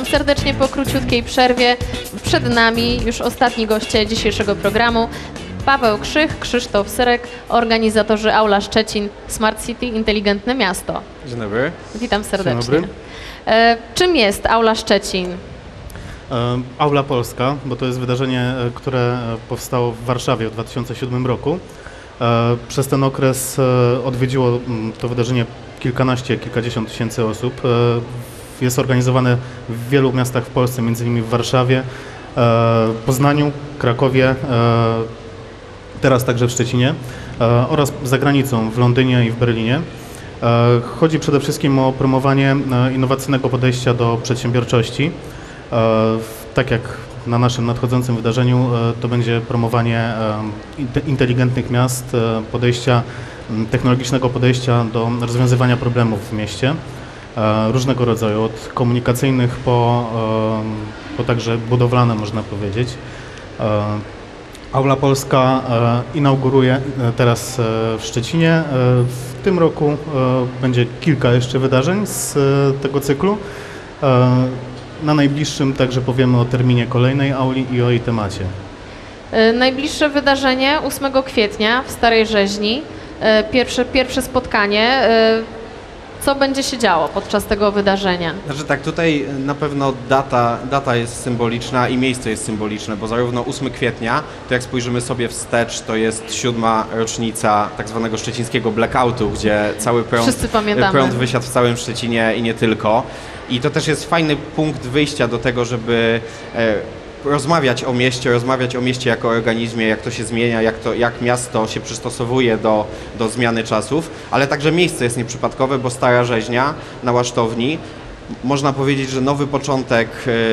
serdecznie po króciutkiej przerwie. Przed nami już ostatni goście dzisiejszego programu. Paweł Krzych, Krzysztof Syrek, organizatorzy Aula Szczecin Smart City Inteligentne Miasto. Dzień dobry. Witam serdecznie. dobry. E, czym jest Aula Szczecin? E, Aula Polska, bo to jest wydarzenie, e, które e, powstało w Warszawie w 2007 roku. Przez ten okres odwiedziło mm, to wydarzenie kilkanaście, kilkadziesiąt tysięcy osób. Jest organizowane w wielu miastach w Polsce, między innymi w Warszawie, e, Poznaniu, Krakowie, e, teraz także w Szczecinie e, oraz za granicą w Londynie i w Berlinie. Chodzi przede wszystkim o promowanie innowacyjnego podejścia do przedsiębiorczości. Tak jak na naszym nadchodzącym wydarzeniu, to będzie promowanie inte- inteligentnych miast, podejścia, technologicznego podejścia do rozwiązywania problemów w mieście, różnego rodzaju, od komunikacyjnych po, e, po także budowlane, można powiedzieć. E, Aula Polska e, inauguruje e, teraz e, w Szczecinie. E, W tym roku e, będzie kilka jeszcze wydarzeń z e, tego cyklu. E, Na najbliższym także powiemy o terminie kolejnej auli i o jej temacie. E, najbliższe wydarzenie 8 kwietnia w Starej Rzeźni. E, pierwsze, pierwsze spotkanie. E, co będzie się działo podczas tego wydarzenia? Znaczy tak, tutaj na pewno data, data jest symboliczna i miejsce jest symboliczne, bo zarówno 8 kwietnia, to jak spojrzymy sobie wstecz, to jest siódma rocznica tak zwanego szczecińskiego blackoutu, gdzie cały prąd, pamiętamy. prąd wysiadł w całym Szczecinie i nie tylko. I to też jest fajny punkt wyjścia do tego, żeby e, rozmawiać o mieście, rozmawiać o mieście jako organizmie, jak to się zmienia, jak, to, jak miasto się przystosowuje do, do zmiany czasów, ale także miejsce jest nieprzypadkowe, bo Stara Rzeźnia na Łasztowni można powiedzieć, że nowy początek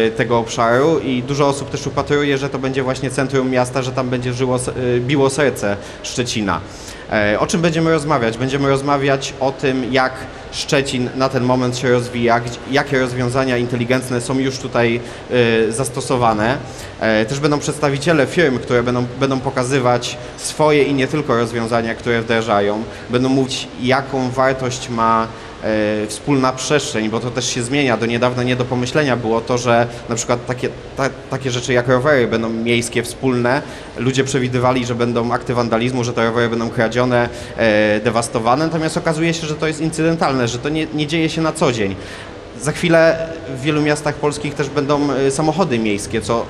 e, tego obszaru i dużo osób też upatruje, że to będzie właśnie centrum miasta, że tam będzie żyło, e, biło serce Szczecina. E, O czym będziemy rozmawiać? Będziemy rozmawiać o tym, jak Szczecin na ten moment się rozwija, jakie rozwiązania inteligentne są już tutaj zastosowane. Też będą przedstawiciele firm, które będą, będą pokazywać swoje i nie tylko rozwiązania, które wdrażają. Będą mówić, jaką wartość ma wspólna przestrzeń, bo to też się zmienia. Do niedawna nie do pomyślenia było to, że na przykład takie, ta, takie rzeczy jak rowery będą miejskie, wspólne. Ludzie przewidywali, że będą akty wandalizmu, że te rowery będą kradzione, e, dewastowane, natomiast okazuje się, że to jest incydentalne, że to nie, nie dzieje się na co dzień. Za chwilę w wielu miastach polskich też będą e, samochody miejskie, co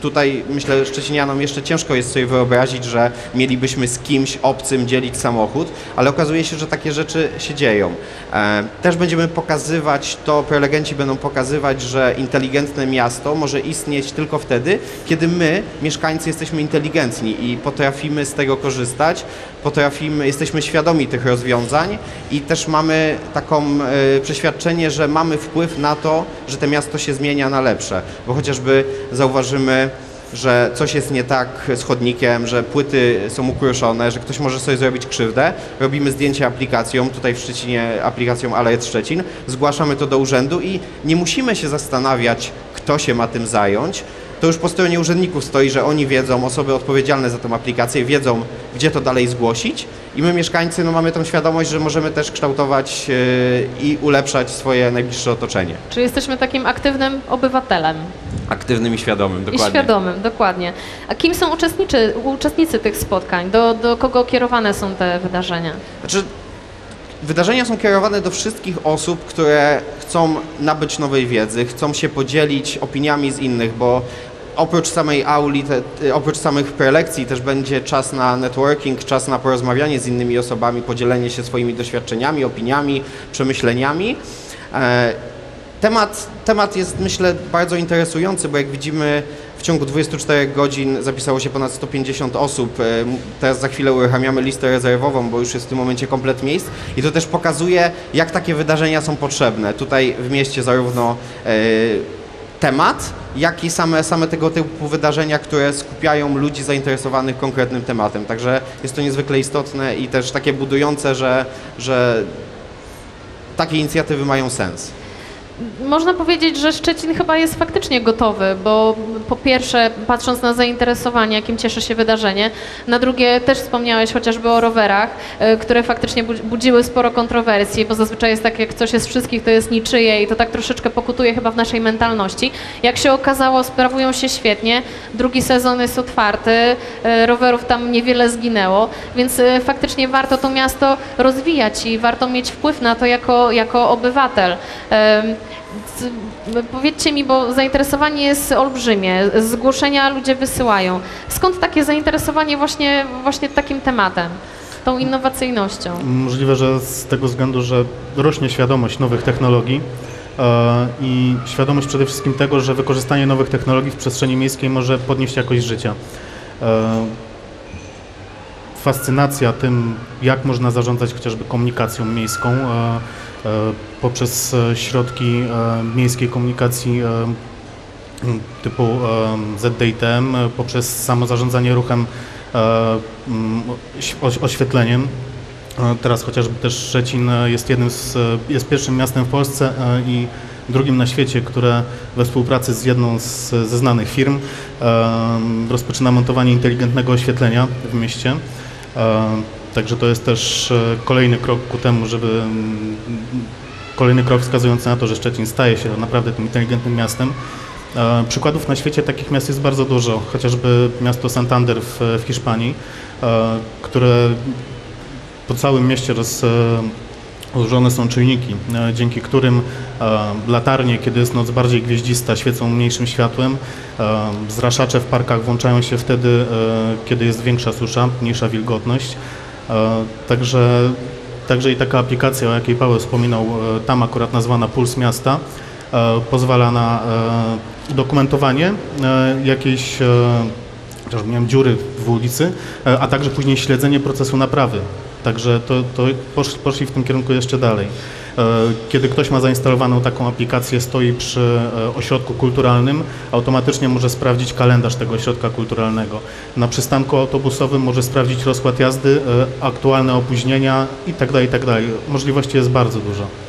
tutaj myślę Szczecinianom jeszcze ciężko jest sobie wyobrazić, że mielibyśmy z kimś obcym dzielić samochód, ale okazuje się, że takie rzeczy się dzieją. E, Też będziemy pokazywać to, prelegenci będą pokazywać, że inteligentne miasto może istnieć tylko wtedy, kiedy my, mieszkańcy, jesteśmy inteligentni i potrafimy z tego korzystać, potrafimy, jesteśmy świadomi tych rozwiązań i też mamy taką e, przeświadczenie, że mamy wpływ na to, że to miasto się zmienia na lepsze, bo chociażby zauważymy że coś jest nie tak z chodnikiem, że płyty są ukruszone, że ktoś może sobie zrobić krzywdę. Robimy zdjęcie aplikacją, tutaj w Szczecinie aplikacją Alert Szczecin, zgłaszamy to do urzędu i nie musimy się zastanawiać, kto się ma tym zająć. To już po stronie urzędników stoi, że oni wiedzą, osoby odpowiedzialne za tą aplikację wiedzą, gdzie to dalej zgłosić i my mieszkańcy no, mamy tą świadomość, że możemy też kształtować yy, i ulepszać swoje najbliższe otoczenie. Czy jesteśmy takim aktywnym obywatelem? Aktywnym i świadomym, dokładnie. I świadomym, dokładnie. A kim są uczestniczy, uczestnicy tych spotkań? Do, do kogo kierowane są te wydarzenia? Znaczy, wydarzenia są kierowane do wszystkich osób, które chcą nabyć nowej wiedzy, chcą się podzielić opiniami z innych, bo oprócz samej auli, te, te- oprócz samych prelekcji też będzie czas na networking, czas na porozmawianie z innymi osobami, podzielenie się swoimi doświadczeniami, opiniami, przemyśleniami. E, Temat, temat jest myślę bardzo interesujący, bo jak widzimy w ciągu 24 godzin zapisało się ponad 150 osób. E, Teraz za chwilę uruchamiamy listę rezerwową, bo już jest w tym momencie komplet miejsc i to też pokazuje, jak takie wydarzenia są potrzebne. Tutaj w mieście zarówno e, temat, jak i same, same tego typu wydarzenia, które skupiają ludzi zainteresowanych konkretnym tematem. Także jest to niezwykle istotne i też takie budujące, że, że takie inicjatywy mają sens. Można powiedzieć, że Szczecin chyba jest faktycznie gotowy, bo po pierwsze, patrząc na zainteresowanie, jakim cieszy się wydarzenie, na drugie też wspomniałeś chociażby o rowerach, e, które faktycznie bu- budziły sporo kontrowersji, bo zazwyczaj jest tak, jak coś jest wszystkich, to jest niczyje i to tak troszeczkę pokutuje chyba w naszej mentalności. Jak się okazało, sprawują się świetnie, drugi sezon jest otwarty, e, rowerów tam niewiele zginęło, więc e, faktycznie warto to miasto rozwijać i warto mieć wpływ na to jako, jako obywatel. Z- Powiedzcie mi, bo zainteresowanie jest olbrzymie, zgłoszenia ludzie wysyłają. Skąd takie zainteresowanie właśnie, właśnie takim tematem, tą innowacyjnością? Możliwe, że z tego względu, że rośnie świadomość nowych technologii e, i świadomość przede wszystkim tego, że wykorzystanie nowych technologii w przestrzeni miejskiej może podnieść jakość życia. E, Fascynacja tym, jak można zarządzać chociażby komunikacją miejską e, poprzez e, środki e, miejskiej komunikacji e, typu e, ZDITM, e, poprzez samo zarządzanie ruchem, e, oświetleniem. E, Teraz chociażby też Szczecin e, jest jednym z, e, jest pierwszym miastem w Polsce e, i drugim na świecie, które we współpracy z jedną z, ze znanych firm e, rozpoczyna montowanie inteligentnego oświetlenia w mieście. Także to jest też e, kolejny krok ku temu, żeby mm, kolejny krok wskazujący na to, że Szczecin staje się naprawdę tym inteligentnym miastem. E, Przykładów na świecie takich miast jest bardzo dużo, chociażby miasto Santander w, w Hiszpanii, e, które po całym mieście roz, rozłożone są czujniki, dzięki którym latarnie, kiedy jest noc bardziej gwieździsta, świecą mniejszym światłem. Zraszacze w parkach włączają się wtedy, kiedy jest większa susza, mniejsza wilgotność. Także, także i taka aplikacja, o jakiej Paweł wspominał, e, tam akurat nazwana Puls Miasta, e, pozwala na e, udokumentowanie e, jakiejś miałem dziury w ulicy, a także później śledzenie procesu naprawy. Także to, to posz- poszli w tym kierunku jeszcze dalej. E, Kiedy ktoś ma zainstalowaną taką aplikację, stoi przy e, ośrodku kulturalnym, automatycznie może sprawdzić kalendarz tego ośrodka kulturalnego. Na przystanku autobusowym może sprawdzić rozkład jazdy, e, aktualne opóźnienia itd. itd. Możliwości jest bardzo dużo.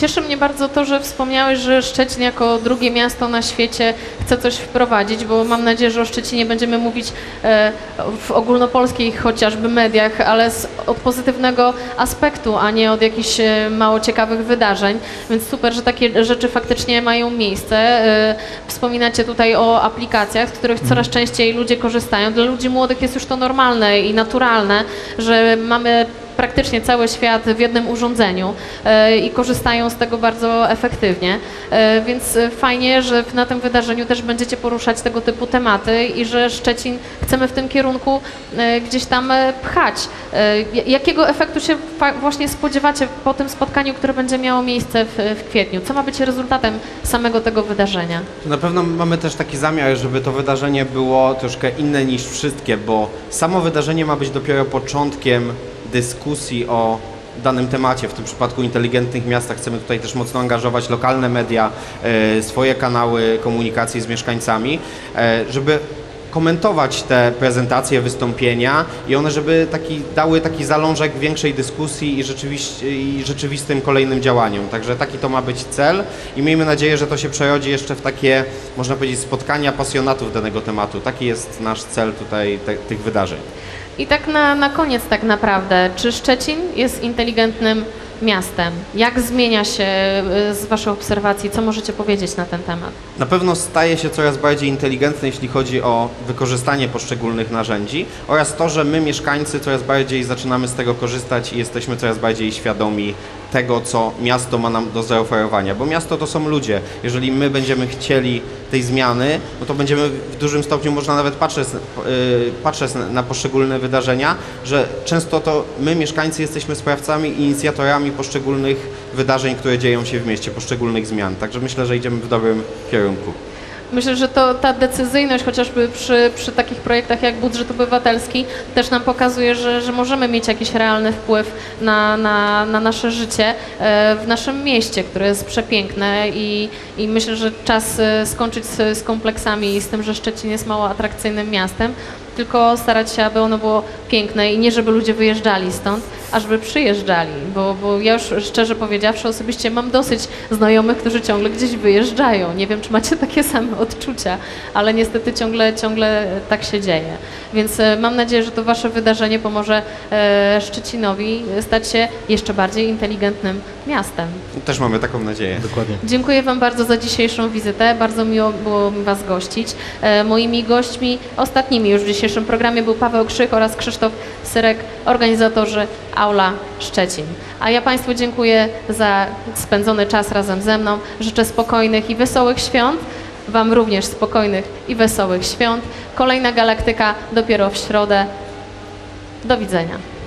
Cieszy mnie bardzo to, że wspomniałeś, że Szczecin jako drugie miasto na świecie chce coś wprowadzić, bo mam nadzieję, że o Szczecinie będziemy mówić e, w ogólnopolskich chociażby mediach, ale z, od pozytywnego aspektu, a nie od jakichś e, mało ciekawych wydarzeń. Więc super, że takie rzeczy faktycznie mają miejsce. E, wspominacie tutaj o aplikacjach, z których coraz częściej ludzie korzystają. Dla ludzi młodych jest już to normalne i naturalne, że mamy praktycznie cały świat w jednym urządzeniu e, i korzystają z tego bardzo efektywnie. E, Więc fajnie, że na tym wydarzeniu też będziecie poruszać tego typu tematy i że Szczecin chcemy w tym kierunku e, gdzieś tam pchać. Jakiego efektu się właśnie spodziewacie po tym spotkaniu, które będzie miało miejsce w, w kwietniu? Co ma być rezultatem samego tego wydarzenia? Na pewno mamy też taki zamiar, żeby to wydarzenie było troszkę inne niż wszystkie, bo samo wydarzenie ma być dopiero początkiem dyskusji o danym temacie. W tym przypadku inteligentnych miastach chcemy tutaj też mocno angażować lokalne media, e, swoje kanały komunikacji z mieszkańcami, e, żeby komentować te prezentacje, wystąpienia i one, żeby taki, dały taki zalążek większej dyskusji i, i rzeczywistym kolejnym działaniom. Także taki to ma być cel i miejmy nadzieję, że to się przerodzi jeszcze w takie, można powiedzieć, spotkania pasjonatów danego tematu. Taki jest nasz cel tutaj tych wydarzeń. I tak na, na koniec tak naprawdę, czy Szczecin jest inteligentnym miastem? Jak zmienia się y, z Waszej obserwacji? Co możecie powiedzieć na ten temat? Na pewno staje się coraz bardziej inteligentny, jeśli chodzi o wykorzystanie poszczególnych narzędzi oraz to, że my, mieszkańcy, coraz bardziej zaczynamy z tego korzystać i jesteśmy coraz bardziej świadomi tego, co miasto ma nam do zaoferowania. Bo miasto to są ludzie. Jeżeli my będziemy chcieli tej zmiany, no to będziemy w dużym stopniu, można nawet patrzeć, yy, patrzeć na poszczególne wydarzenia, że często to my, mieszkańcy, jesteśmy sprawcami i inicjatorami poszczególnych wydarzeń, które dzieją się w mieście, poszczególnych zmian. Także myślę, że idziemy w dobrym kierunku. Myślę, że to ta decyzyjność chociażby przy, przy takich projektach jak budżet obywatelski też nam pokazuje, że, że możemy mieć jakiś realny wpływ na, na, na nasze życie e, w naszym mieście, które jest przepiękne i, i myślę, że czas e, skończyć z, z kompleksami i z tym, że Szczecin jest mało atrakcyjnym miastem. tylko starać się, aby ono było piękne i nie żeby ludzie wyjeżdżali stąd, a żeby przyjeżdżali, bo, bo ja już szczerze powiedziawszy osobiście mam dosyć znajomych, którzy ciągle gdzieś wyjeżdżają. Nie wiem, czy macie takie same odczucia, ale niestety ciągle, ciągle tak się dzieje. Więc e, mam nadzieję, że to Wasze wydarzenie pomoże e, Szczecinowi stać się jeszcze bardziej inteligentnym miastem. Też mamy taką nadzieję. Dokładnie. Dziękuję Wam bardzo za dzisiejszą wizytę. Bardzo miło było mi Was gościć. E, moimi gośćmi, ostatnimi już w dzisiejszym programie był Paweł Krzyk oraz Krzysztof Syrek, organizatorzy Aula Szczecin. A ja Państwu dziękuję za spędzony czas razem ze mną. Życzę spokojnych i wesołych świąt. Wam również spokojnych i wesołych świąt. Kolejna galaktyka dopiero w środę. Do widzenia.